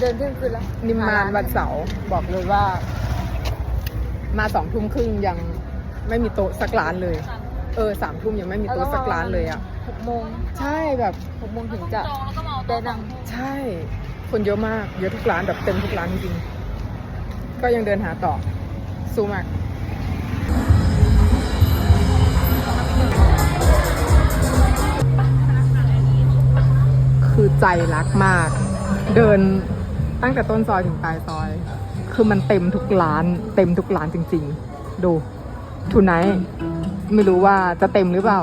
เดินเที่ยงคืนแล้วนิมมานวันเสาร์บอกเลยว่า มาสองทุ่มครึ่งยังไม่มีโต๊ะสักร้านเลย เออสามทุ่มยังไม่มีโต๊ะสักร้านเลยอะหกโมงใช่แบบหกโมงถึงจะได้นั่งใช่ คนเยอะมากเยอะทุกร้านแบบเต็มทุกร้านจริงๆก็ยังเดินหาต่อสู้มากคือใจรักมาก เดิน ตั้งแต่ต้นซอยถึงปลายซอย คือมันเต็มทุกร้าน เต็มทุกร้านจริง ๆ ดูทูไนท์ไม่รู้ว่าจะเต็มหรือเปล่า